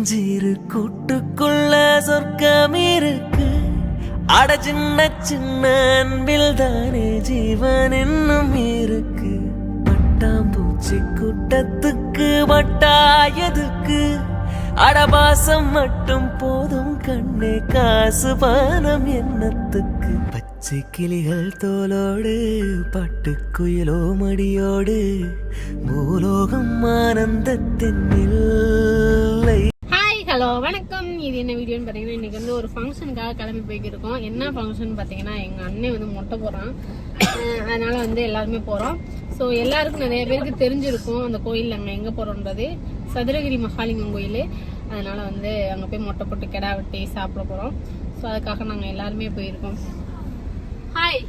சின்னஞ்சிறு கூட்டுக்குள்ள சொர்க்கம் இருக்கு. அட சின்ன சின்ன அன்பில் தானே ஜீவன் இன்னும் இருக்கு. பட்டாம்பூச்சி கூட்டத்துக்கு வட்டாயதுக்கு அடபாசம் மட்டும் போதும் கண்ணே காசு பானம் எண்ணத்துக்கு பச்சை கிளிகள் தோலோடு பட்டுக்குயிலோ மடியோடு பூலோகம் ஆனந்தத்தின் எல்லை ஹலோ வணக்கம். இது என்ன வீடியோன்னு பார்த்தீங்கன்னா இன்னைக்கு வந்து ஒரு ஃபங்க்ஷனுக்காக கிளம்பி போய்க்கிருக்கோம். என்ன ஃபங்க்ஷன் பார்த்தீங்கன்னா எங்கள் அண்ணன் வந்து மொட்டை போடுறான். அஹ் அதனால வந்து எல்லாருமே போகிறோம் ஸோ எல்லாருக்கும் நிறைய பேருக்கு தெரிஞ்சிருக்கும் அந்த கோயில் நாங்கள் எங்கே போகிறோன்றது சதுரகிரி மகாலிங்கம் கோயில். அதனால வந்து அங்கே போய் மொட்டை போட்டு கிடா வெட்டி சாப்பிட போகிறோம் ஸோ அதுக்காக நாங்கள் எல்லாருமே போயிருக்கோம். ஹாய்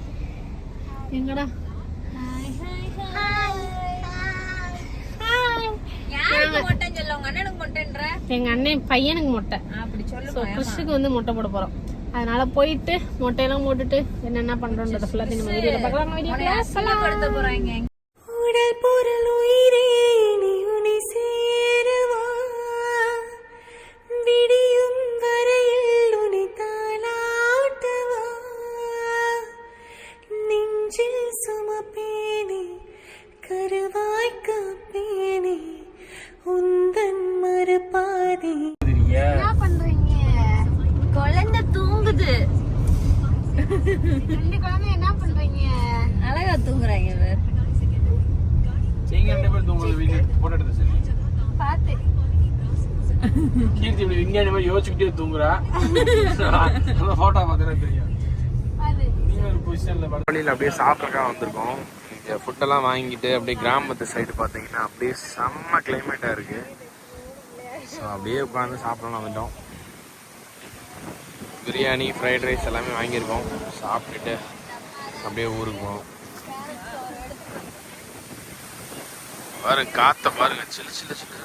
எங்கடா? சொல்ல உங்க அண்ணனுக்கு மொட்டைன்ற? எங்க அண்ணன் பையனுக்கு மொட்டை. அப்படி சொல்லு கிறிஸ்டுக்கு வந்து மொட்டை போட போறோம். அதனால போயிட்டு மொட்டையெல்லாம் போட்டுட்டு என்னென்ன பண்றோன்றத ஃபுல்லா நம்ம வீடியோல பார்க்கலாம். வீடியோ அசிங்கப்படுத்த போறாங்க கீர்த்தி இப்படி விஞ்ஞானி மாதிரி யோசிச்சுக்கிட்டே தூங்குறா. அந்த போட்டோ பார்த்தா தெரியும். வழியில் அப்படியே சாப்பிட்றக்கா வந்திருக்கோம். இங்கே ஃபுட்டெல்லாம் வாங்கிட்டு அப்படியே கிராமத்து சைடு பார்த்தீங்கன்னா அப்படியே செம்ம கிளைமேட்டாக இருக்கு. ஸோ அப்படியே உட்காந்து சாப்பிடலாம் வந்துட்டோம். பிரியாணி ஃப்ரைட் ரைஸ் எல்லாமே வாங்கியிருக்கோம். சாப்பிட்டுட்டு அப்படியே ஊருக்கு போவோம் பாருங்க காத்த பாருங்க. சில்லு சில்லு சில்லு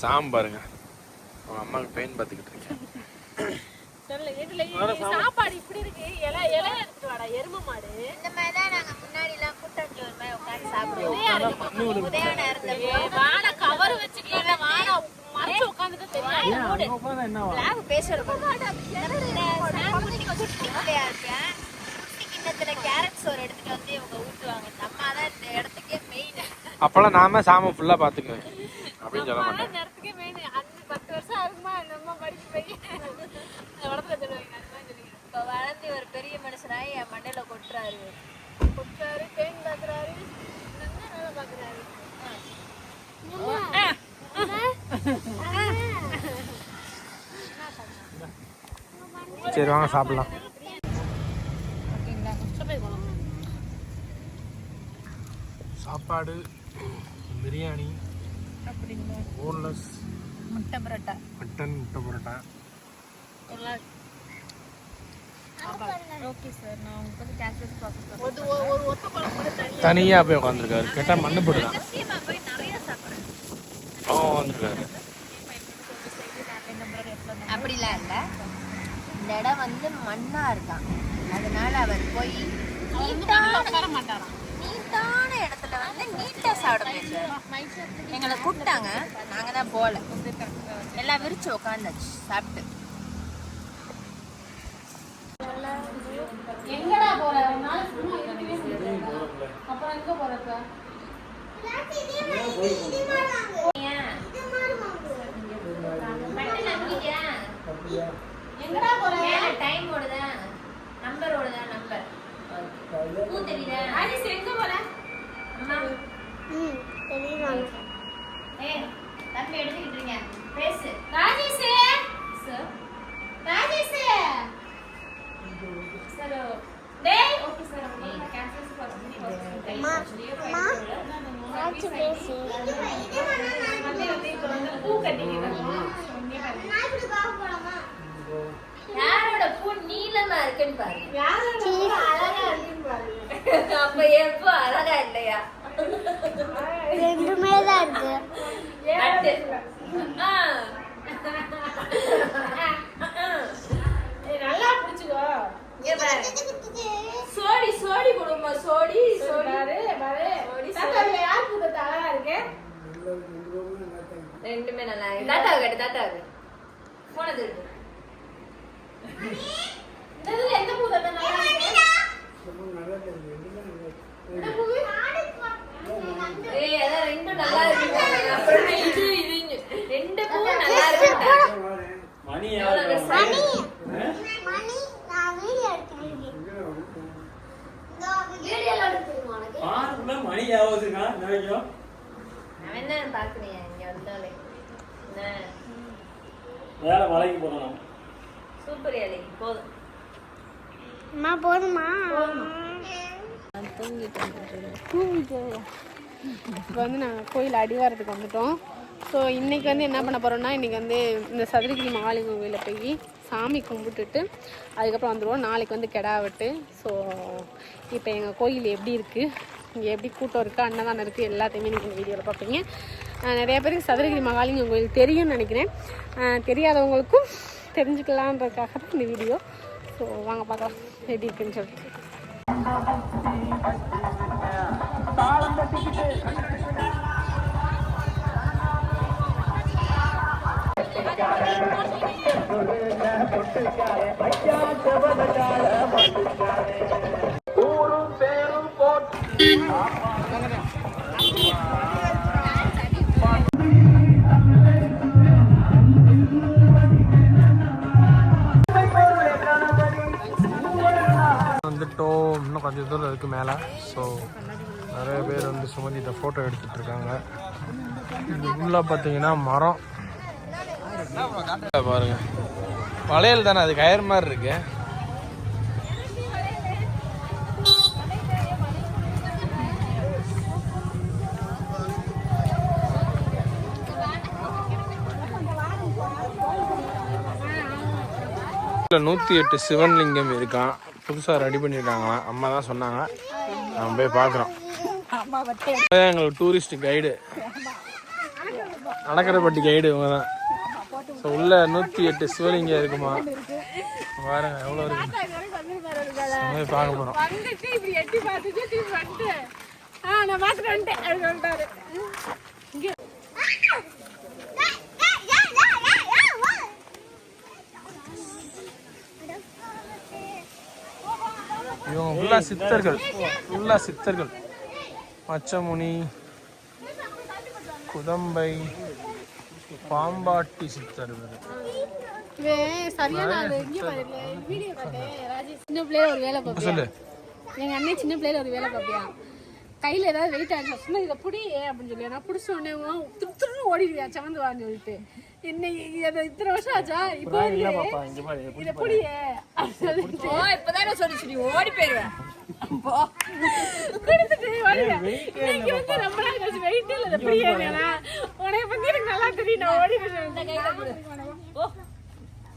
சாம் பாருங்க அவங்க அம்மாவுக்கு பெயின் பார்த்துக்கிட்டு இருக்கேன். சாப்பாடு இப்படி இருக்கு. இலை இலை எடுத்துட்டு வாடா எரும மாடு. இந்த மாதிரி தான் நாங்க முன்னாடி எல்லாம் கூட்டாஞ்சோறு மாதிரி உட்காந்து சாப்பிடுவோம். உதயான இருந்தப்போ வாட. கவர் வச்சுக்கலாம் வாட. மறைச்சு உட்காந்துட்டு இருக்கேன். குட்டி கிண்ணத்துல கேரட் சோறு எடுத்துட்டு வந்து இவங்க ஊட்டுவாங்க. இந்த அம்மா தான் இந்த இடத்துக்கே மெயின் அப்பெல்லாம் நாம சாம ஃபுல்லா பாத்துக்குவேன் அப்படின்னு சொல்ல மாட்டேன் நேரத்துக்கே மெயின் அஞ்சு பத்து வருஷம் ஆகுமா அந்த அம்மா படிச்சு போய். அந்த இடத்துல சொல்லுவாங்க இப்ப வளர்ந்து ஒரு பெரிய மனுஷனாய் என் மண்டையில கொட்டுறாரு. கொடுத்தாரு பெயின் பார்க்குறாரு நல்லா வேலை பார்க்குறாரு சரி வாங்க சாப்பிடலாம். சாப்பாடு பிரியாணி போன்லெஸ் முட்டை பரோட்டா. மட்டன் முட்டை பரோட்டா. தனியா போய் உட்காந்துருக்காரு கேட்டா மண்ணு போட்டுதான் ரகசியமா போய் நிறைய சாப்பிடுறேன். ஓ வந்திருக்காரு அப்படிலாம் இல்ல. இந்த இடம் வந்து மண்ணா இருக்கான் அதனால அவர் போய் உட்கார மாட்டாராம். இடத்துல வந்து நீட்டா சாப்பிட போயிருக்காரு எங்களை கூப்பிட்டாங்க. நாங்க தான் போல. எல்லாம் விரிச்சு உட்காந்தாச்சு சாப்பிட்டு. எங்கடா போற? அப்புறம் எங்க போறப்ப எங்கடா போற? டைம் ஓடுதா? நம்பர் ஓடுதா? நம்பர் பூ தெரியுதா? ஹரிஸ் எங்க போற? யாரோட பூ நீளமா இருக்குன்னு பாருங்க. யாரோட அழகா இருக்குன்னு பாருங்க. அப்ப எப்போ அழகா இல்லையா? ரெண்டுமே தான் இருக்கு. நல்லா பிடிச்சுக்கோ. சோடி சோடி கொடுமா சோடி சோடி. யார் பூ தத்தா? இருக்கு? ரெண்டுமே நல்லா இருக்கு. தாத்தா கேட்டு தாத்தா போன திருட்டு இந்த இதுல எந்த பூ தாத்தா நல்லா இருக்கு. ரெண்டும் நல்லா இருக்கு. அப்புறம் இது இது ரெண்டு பூ நல்லா இருக்கு மணி மணி ஆகுதுங்க நினைக்கும் என்ன பாக்குறீங்க இங்க வந்தாலே. என்ன? வேலை மலைக்கு போகணும் சூப்பர் ஏழை போதும். இப்போ வந்து நாங்கள் கோயில் அடிவாரத்துக்கு வந்துட்டோம். ஸோ இன்றைக்கி வந்து என்ன பண்ண போகிறோம்னா இன்றைக்கி வந்து இந்த சதுரகிரி மகாலிங்க கோயிலில் போய் சாமி கும்பிட்டுட்டு அதுக்கப்புறம் வந்துடுவோம் நாளைக்கு வந்து கெடா வெட்டு. ஸோ இப்போ எங்கள் கோயில் எப்படி இருக்குது இங்கே எப்படி கூட்டம் இருக்குது அன்னதானம் இருக்குது எல்லாத்தையுமே நீங்கள் இந்த வீடியோவில் பார்ப்பீங்க. நிறைய பேருக்கு சதுரகிரி மகாலிங்க கோயில் தெரியும்னு நினைக்கிறேன். தெரியாதவங்களுக்கும் தெரிஞ்சுக்கலான்றதுக்காக தான் இந்த வீடியோ. ஸோ வாங்க பார்க்கலாம். எப்படி இருக்குன்னு சொல்லிட்டு ஊரும் பேரும் போட்டு கொஞ்சம் தூரம் இருக்கு மேலே. ஸோ நிறைய பேர் வந்து சுமந்திட்ட ஃபோட்டோ எடுத்துட்டு இருக்காங்க. உள்ள பார்த்தீங்கன்னா மரம். பாருங்க. வளையல் தானே அது கயர் மாதிரி இருக்கு. நூற்றி எட்டு சிவன்லிங்கம் இருக்கான். புதுசாக ரெடி பண்ணியிருக்காங்களாம் அம்மா தான் சொன்னாங்க. நம்ம போய் பார்க்குறோம். எங்களுக்கு டூரிஸ்ட் கைடு நடக்கிறப்பட்டி கைடு இவங்க தான். ஸோ உள்ள நூற்றி எட்டு சிவலிங்கம் இருக்குமா? பாருங்க எவ்வளோ இருக்கு. பார்க்க போகிறோம் நான் பார்த்துட்டு வந்துட்டேன் இவங்க ஃபுல்லாக சித்தர்கள் ஃபுல்லாக சித்தர்கள். மச்சமுனி குதம்பை பாம்பாட்டி சித்தர் சொல்லு. எங்க அண்ணன் சின்ன பிள்ளையில ஒரு வேலை பார்ப்பியா கையில ஏதாவது வெயிட் ஆச்சு சொன்னா இதை புடி அப்படின்னு சொல்லி. நான் பிடிச்ச உடனே திரு திருன்னு ஓடிடுவியா? சமந்து வான்னு சொல்லிட்டு. என்ன அதை இத்தனை வருஷம் ஆச்சா? இப்போ இங்க பாரு இதை புடியே சொல்லிட்டு. இப்பதானே சொல்லிச்சு நீ? ஓடி போயிருவேன் கொடுத்துட்டு ஓடிடுவேன் இன்னைக்கு வந்து ரொம்ப நாள் கழிச்சு வெயிட் இல்லை இதை புடியே உனக்கு பத்தி எனக்கு நல்லா தெரியும். நான் ஓடிடுவேன் ஓ.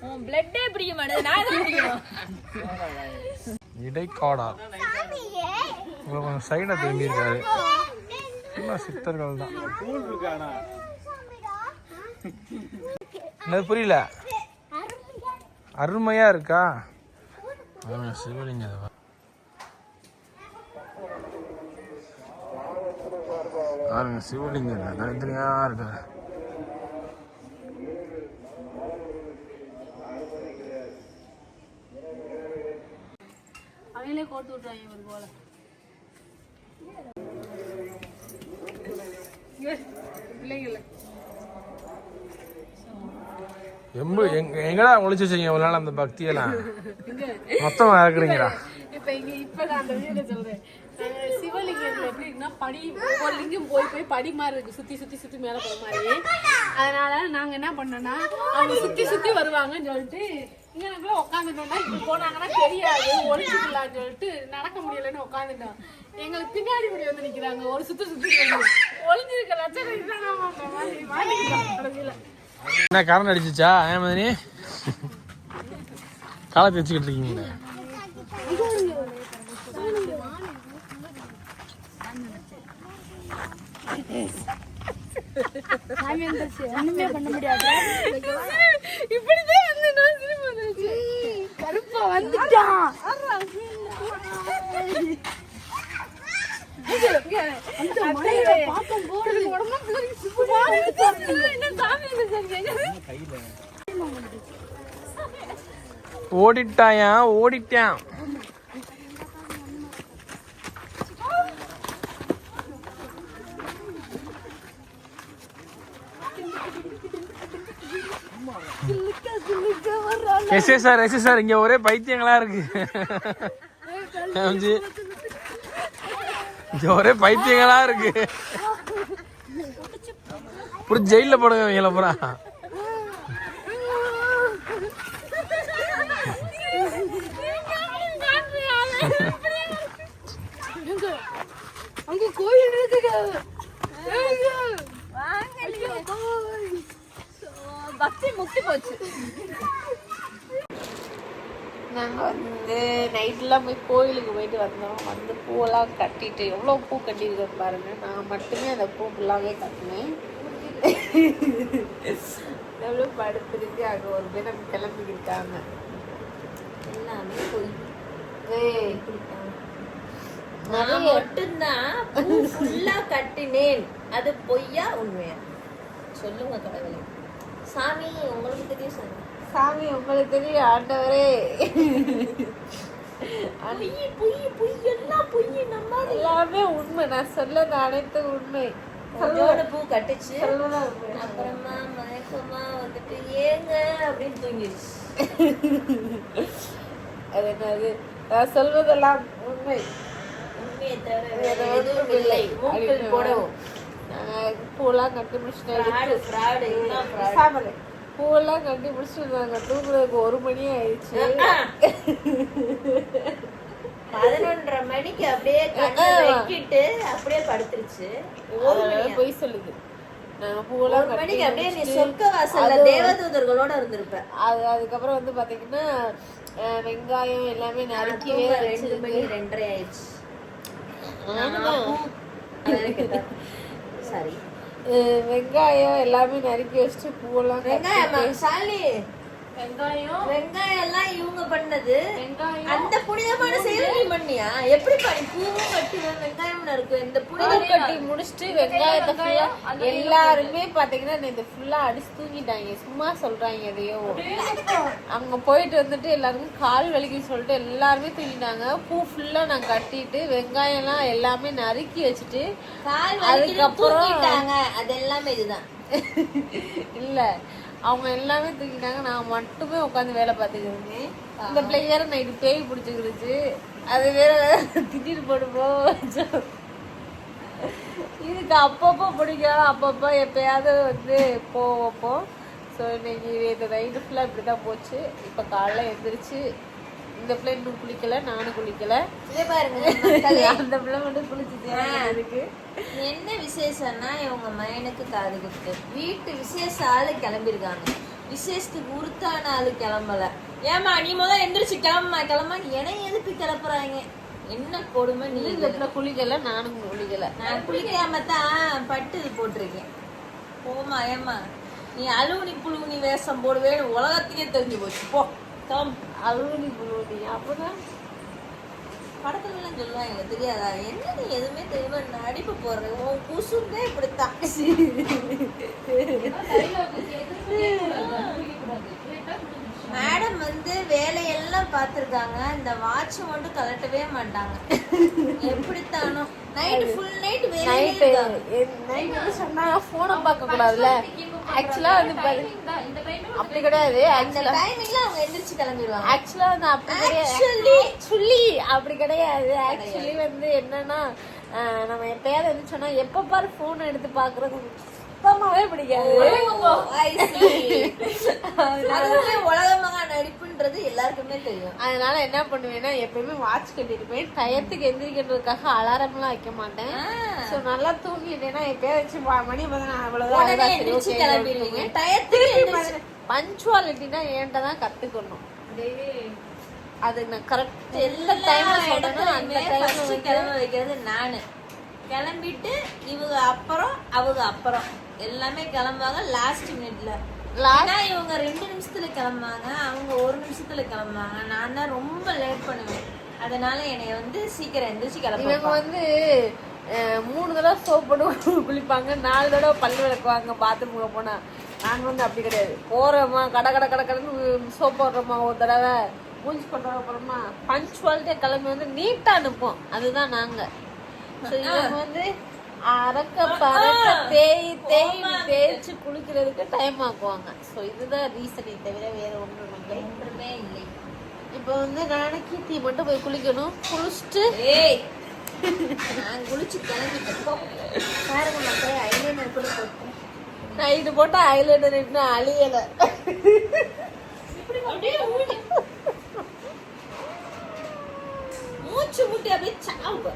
உன் பிளட்டே பிடிக்க மாட்டேது நான் பிடிக்கணும். இடைக்காடா. இவர் கொஞ்சம் சைடாக திரும்பி இருக்காரு ஃபுல்லாக சித்தர்கள் தான். என்னது புரியல? அருமையா இருக்கா? பாரு. பாருங்க சிவலிங்கம் இல்லை தனித்தனியா இருக்கு அவங்களே கோர்த்து விட்டுறாங்க இவர் போல. எம்பு எங்க எங்கடா ஒளிச்சு வச்சீங்க நாள் அந்த பக்தியெல்லாம்? மொத்தமா இறக்குறீங்கடா இப்ப நான் அந்த வீடியோ சொல்றேன். நாங்க சிவலிங்கத்துல எப்படி இருக்குன்னா படி ஒவ்வொரு லிங்கம் போய் போய் படி மாதிரி இருக்கு. சுத்தி சுத்தி சுத்தி மேல போற மாதிரி. அதனால நாங்க என்ன பண்ணோம்னா அவங்க சுத்தி சுத்தி வருவாங்கன்னு சொல்லிட்டு இங்க நாங்களே உட்காந்துட்டோம்னா இப்படி போனாங்கன்னா தெரியாது. ஒழிச்சுக்கலாம்னு சொல்லிட்டு நடக்க முடியலன்னு உட்காந்துட்டோம் எங்களுக்கு பின்னாடி இப்படி வந்து நிக்கிறாங்க. ஒரு சுத்து சுத்தி இதுதான் மாதிரி கடைசியில. என்ன கரண்ட் அடிச்சிச்சா? ஏன் மதினி? காலத்தை வச்சுக்கிட்டு இருக்கீங்களே. ஒண்ணுமே பண்ண முடியாது. இப்படிதான் வந்து நான் திரும்ப வந்துருச்சு கருப்பா வந்துட்டான். அந்த மலையில பாப்பம் போறது உடம்புலாம் பிள்ளைக்கு மாடு எடுத்து என்ன சாமி எடுத்து ஓடிட்டாயா ஓடிட்டான் yes yes sir yes yes sir இங்கே ஒரே பைத்தியங்களா இருக்கு. இங்கே ஒரே பைத்தியங்களா இருக்கு. புடிச்சு ஜெயிலில் போடுங்க இவங்கள பூரா அங்க கோயில் இருக்குங்க பக்தி முக்தி போச்சு நாங்கள் வந்து நைட்லாம் போய் கோயிலுக்கு போயிட்டு வந்தோம். வந்து பூவெல்லாம் கட்டிட்டு எவ்வளோ பூ கட்டியிருக்கேன் பாருங்க. நான் மட்டுமே அந்த பூ ஃபுல்லாகவே கட்டினேன். எவ்வளோ படுத்துருக்கு அங்கே ஒரு பேர் நம்ம கிளம்பிக்கிட்டாங்க எல்லாமே போய் ஏய் நான் மட்டும்தான் பூ ஃபுல்லா கட்டினேன். அது பொய்யா உண்மையா? சொல்லுங்க கடவுளே. சாமி உங்களுக்கு தெரியும் சாமி. சாமி உங்களுக்கு தெரியும் ஆண்டவரே. பொய் பொய் பொய் எல்லாம் பொய் நம்ம எல்லாமே உண்மை. நான் சொல்லது அனைத்து உண்மை. கொஞ்சோட பூ கட்டுச்சு. அப்புறமா மயக்கமா வந்துட்டு ஏங்க அப்படின்னு தூங்கிடுச்சு. அது என்னது? நான் சொல்வதெல்லாம் உண்மை. உண்மையை தவிர எதுவும் இல்லை. மூக்கில் போடவும். நாங்கள் பூவெல்லாம் பூவெல்லாம் கட்டி முடிச்சுட்டு நாங்கள் தூங்குறதுக்கு ஒரு மணி ஆயிடுச்சு. பதினொன்றரை மணிக்கு அப்படியே வைக்கிட்டு அப்படியே படுத்துருச்சு? பொய் சொல்லுது. மணிக்கு அப்படியே நீ முடிச்சுட்டு, சொர்க்க வாசல்ல அது- தேவதூதர்களோட இருந்திருப்ப. அது அதுக்கப்புறம் வந்து பாத்தீங்கன்னா வெங்காயம் எல்லாமே நறுக்கிவே தூங்க ரெண்டு மணி ரெண்டரை ஆயிடுச்சு. சாரி. வெங்காயம் எல்லாமே நறுக்கி வச்சுட்டு பூவெல்லாம் வெங்காயம். வெங்காயம் எல்லாம் இவங்க பண்ணது. வெங்காயம். அந்த புனிதமான செயல் நீ பண்ணியா? எப்படி பண்ணி பூவும் கட்டுவேன் வெங்காயம் இருக்கு? இந்த புனித கட்டி முடிச்சுட்டு வெங்காயத்தை ஃபுல்லா எல்லாருமே பாத்தீங்கன்னா இந்த ஃபுல்லா அடிச்சு தூங்கிட்டாங்க. சும்மா சொல்றாங்க எதையோ. அங்க போயிட்டு வந்துட்டு எல்லாருக்கும் கால் வலிக்குன்னு சொல்லிட்டு எல்லாருமே தூங்கிட்டாங்க. பூ ஃபுல்லா நான் கட்டிட்டு வெங்காயம் எல்லாம் எல்லாமே நறுக்கி வச்சுட்டு அதுக்கப்புறம் அது எல்லாமே இதுதான். இல்ல. அவங்க எல்லாமே தூக்கிட்டாங்க. நான் மட்டுமே உட்காந்து வேலை பார்த்துக்கிட்டு இருந்தேன். இந்த பிள்ளைங்க நைட்டு பேய் பிடிச்சிக்கிடுச்சு. அது வேற திட்டிட்டு போடுமோ இதுக்கு அப்பப்போ பிடிக்கும் அப்பப்போ எப்பயாவது வந்து போவப்போ ஸோ இன்னைக்கு இந்த நைட்டு ஃபுல்லாக இப்படி தான் போச்சு. இப்போ காலைல எழுந்திரிச்சு இந்த பிள்ளை இன்னும் குளிக்கல நானும் குளிக்கல. இதே பாருங்க. அந்த பிள்ளை மட்டும் குளிச்சுட்டு இருக்கு என்ன விசேஷம்னா இவங்க மயனுக்கு காது குத்து. வீட்டு விசேஷ ஆளு கிளம்பிருக்காங்க விசேஷத்துக்கு உருத்தான ஆளு கிளம்பல. ஏமா நீ முதல்ல எந்திரிச்சு கிளம்புமா கிளம்பா என்னை எதுக்கு கிளப்புறாங்க? என்ன கொடுமை நீ? இந்த குளிக்கல நானும் குளிக்கல. நான் குளிக்காம தான் பட்டு போட்டிருக்கேன். போமா ஏமா நீ அலுவனி புழுவுனி வேஷம் போடுவேன்னு உலகத்துக்கே தெரிஞ்சு போச்சு. போ. கிளம்பு அழுவலி புழுவலி அப்பதான் படத்துல எல்லாம் சொல்லுவாங்க தெரியாதா? என்ன நீ எதுவுமே தெரியுமா நடிப்பு போடுற? உன் குசுந்தே இப்படித்தான். மேடம் வந்து வேலையெல்லாம் பார்த்துருக்காங்க. இந்த வாட்ச் மட்டும் கலட்டவே மாட்டாங்க. எப்படித்தானோ? நைட் ஃபுல் நைட் நைட் வந்து சொன்னா போனை பார்க்க கூடாதுல்ல ஆக்சுவலா வந்து அப்படி கிடையாது. ஆக்சுவலா டைமிங்ல அவங்க எந்திரிச்சு கிளம்பிடுவாங்க. ஆக்சுவலா வந்து அப்படி கிடையாது. ஆக்சுவலி அப்படி கிடையாது. ஆக்சுவலி வந்து என்னன்னா நம்ம எப்பயாவது வந்து சொன்னா எப்ப பாரு போன் எடுத்து பாக்குறது சுத்தமாவே பிடிக்காது. உலகமாக நடிப்புன்றது எல்லாருக்குமே தெரியும். அதனால என்ன பண்ணுவேன்னா எப்பயுமே வாட்ச் கட்டிட்டு போய் டயத்துக்கு எந்திரிக்கிறதுக்காக அலாரம் எல்லாம் வைக்க மாட்டேன். சோ நல்லா தூங்கிட்டேன்னா வச்சு மணி எந்திரிச்சு கிளம்பிடுவீங்க. டயத்துக்கு பஞ்சுவாலிட்டினா என்கிட்ட தான் கத்துக்கணும். அது நான் கரெக்ட் எல்லா எல்லா டைம்ல சொல்றேன்னா அந்த டைம்ல கிளம்ப வைக்கிறது நானு. கிளம்பிட்டு இவங்க அப்புறம் அவங்க அப்புறம். எல்லாமே கிளம்புவாங்க லாஸ்ட் மினிட்ல இவங்க ரெண்டு நிமிஷத்துல கிளம்புவாங்க அவங்க ஒரு நிமிஷத்துல கிளம்புவாங்க. நான் தான் ரொம்ப லேட் பண்ணுவேன். அதனால என்னைய வந்து சீக்கிரம் எந்திரிச்சு இவங்க கிளம்புவாங்க வந்து மூணு தடவை சோப் போட்டு குளிப்பாங்க நாலு தடவை பல்லு விளக்குவாங்க பாத்ரூமுக்கு போனா. நாங்க வந்து அப்படி கிடையாது. போறோமா கட கட கட கடன்னு சோப் போடுறோமா ஒரு தடவை. மூஞ்சி கொண்டு வர போறோமா பஞ்சுவாலிட்டியா கிளம்பி வந்து நீட்டா அனுப்போம் அதுதான் நாங்க. இவங்க வந்து அறக்க பறக்க தேய் தேய் தேய்ச்சி குளிக்கிறதுக்கு டைம் ஆக்குவாங்க. ஸோ இதுதான் ரீசனை தவிர வேற ஒன்றும் இல்லை. ஒன்றுமே இல்லை. இப்போ வந்து நானும் கீர்த்தி மட்டும் போய் குளிக்கணும். குளிச்சுட்டு ஏய். நான் குளிச்சு கிளம்பிட்டேன். பாருங்க நான் போய் ஐலைனர் கூட போட்டேன் நான் இது போட்டு ஐலைனர் இன்னும் அழியல. அப்படியே மூச்சு முட்டி அப்படியே சாவு.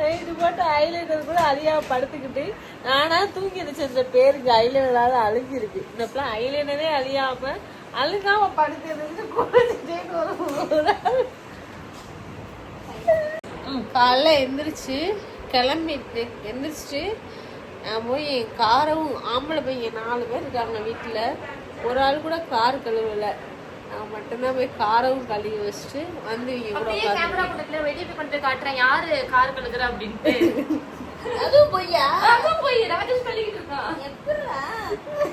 நைட்டு போட்டு ஐலைனர் கூட அழியாம படுத்துக்கிட்டு நானா தூங்கி இருந்துச்சு பேருக்கு ஐலைனரால அழுகிருக்கு. இந்த பிள்ளை ஐலைனரே அழியாம அழுகாம படுத்து இருந்து குறைஞ்சிட்டே வரும் காலைல எந்திரிச்சு கிளம்பிட்டு எந்திரிச்சிட்டு நான் போய் என் காரும் ஆம்பளை பையன் நாலு பேர் இருக்காங்க வீட்டில். ஒரு ஆள் கூட கார் கழுவல. நான் மட்டும்தான் போய் காரவும் கழுவி வச்சுட்டு வந்து அப்படியே கேமரா பக்கத்துல வெளியே போய் கொண்டு காட்டுறேன். யாரு கார் கழுகுற அப்படின்ட்டு. அதுவும் பொய்யா? அதான் போய். ராஜேஷ் சொல்லிக்கிட்டு இருக்கான் எப்படா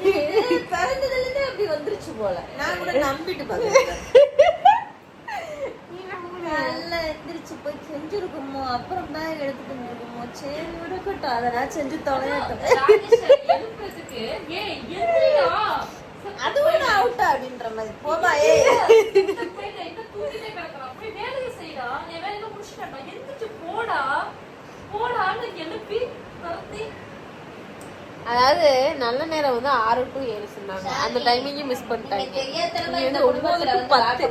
இது பிறந்ததுல இருந்தே அப்படி வந்துருச்சு போல. நான் கூட நம்பிட்டு பாக்குறேன் நல்லா எந்திரிச்சு போய் செஞ்சிருக்குமோ அப்புறம் தான் எடுத்துட்டு வந்துருக்குமோ சரி விடக்கட்டும். அதை நான் செஞ்சு தொலையட்டும். ஏய் எந்திரிடா. அதுவும் நான் அவுட்டா அப்படின்ற மாதிரி. போமா ஏ அதாவது நல்ல நேரம் வந்து ஆறு டு ஏழு சொன்னாங்க. அந்த டைமிங்கும் மிஸ் பண்ணிட்டாங்க. ஒன்பது டு பத்து.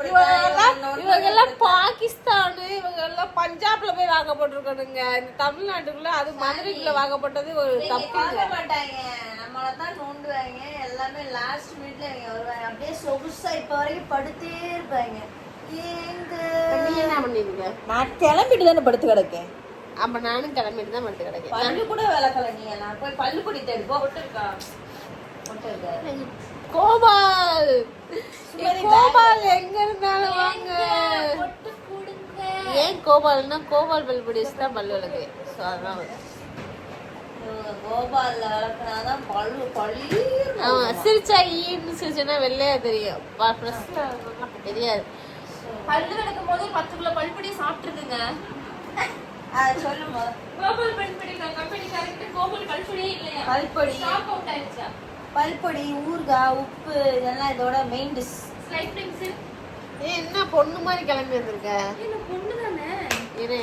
இவங்கெல்லாம் இவங்கெல்லாம் பாகிஸ்தானு இவங்க எல்லாம் பஞ்சாப்ல போய் வாங்கப்பட்டிருக்கணுங்க இந்த தமிழ்நாட்டுக்குள்ள அது மதுரைக்குள்ள வாங்கப்பட்டது ஒரு தப்பு மாட்டாங்க நம்மள தான் நோண்டுவாங்க. எல்லாமே லாஸ்ட் மினிட்ல இவங்க வருவாங்க. அப்படியே சொகுசா இப்ப வரைக்கும் படுத்தே இருப்பாங்க. என்ன பண்ணிருக்க? நான் கிளம்பிட்டு தானே படுத்து கிடக்கேன். அப்ப நானும் கிளம்பிட்டு தான் மட்டும் கிடைக்கும் பல்லு கூட விளக்கல நீ நான் போய் பல்லு பொடி தேடி போ இருக்கா? மட்டும் இருக்காரு கோபால். கோபால் எங்க இருந்தாலும் வாங்க. ஏன் கோபால்னா கோபால் பல்படி வச்சு தான் பல்லு விளக்கு ஸோ அதான் வந்து. இவங்க கோபால்ல விளக்குனாதான் பல்லு பள்ளி ஆமா சிரிச்சா ஈன்னு சிரிச்சோன்னா வெள்ளையா தெரியும். தெரியாது. பல்லு விளக்கும் போது பத்து கிலோ பல்படி சாப்பிட்டுருக்குங்க. சொல்லுமா கோபால் பல்படி கம்பெனிக்காரங்கிட்ட கோபால் பல்படியே இல்லையா? பல்பொடி. ஸ்டாக் அவுட் ஆயிடுச்சா? பல்பொடி ஊறுகாய் உப்பு இதெல்லாம் இதோட மெயின் டிஷ் ஸ்லைட் பென்சில் ஏன் என்ன பொண்ணு மாதிரி கிளம்பி வந்திருக்க? என்ன பொண்ணு தானே. இரு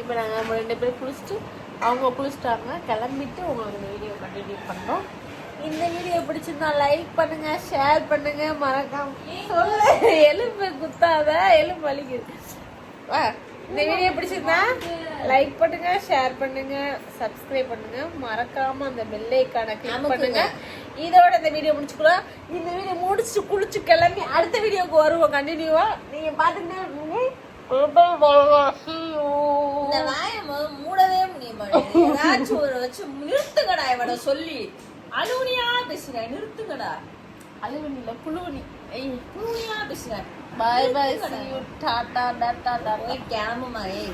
இப்போ நாங்கள் நம்ம ரெண்டு பேரும் குளிச்சுட்டு அவங்க குளிச்சிட்டாங்க. கிளம்பிட்டு உங்களுக்கு இந்த வீடியோ கண்டினியூ பண்ணுறோம் இந்த வீடியோ பிடிச்சிருந்தா லைக் பண்ணுங்க ஷேர் பண்ணுங்க மறக்காம சொல்லு. எலும்பு குத்தாத எலும்பு வலிக்குது வா இந்த வீடியோ பிடிச்சிருந்தா லைக் பண்ணுங்க ஷேர் பண்ணுங்க சப்ஸ்கிரைப் பண்ணுங்க. மறக்காம அந்த பெல் ஐக்கானை கிளிக் பண்ணுங்க. இதோட இந்த வீடியோ முடிச்சுக்கலாம். இந்த வீடியோ முடிச்சுட்டு குளிச்சு கிளம்பி அடுத்த வீடியோக்கு வருவோம். கண்டினியூவா நீங்க you. இந்த வாயை மு- மூடவே முடிய மாட்டேங்குது. ஏதாச்சும் ஒரு வச்சு நிறுத்துங்கடா இவட சொல்லி. அலுவனியா பேசுறேன் நிறுத்துங்கடா. அலுவலில புழுவலி ஐய் அலுவனியா பேசுறேன் bye bye see you tata tata tata போய் கிளம்புமா ஏய்?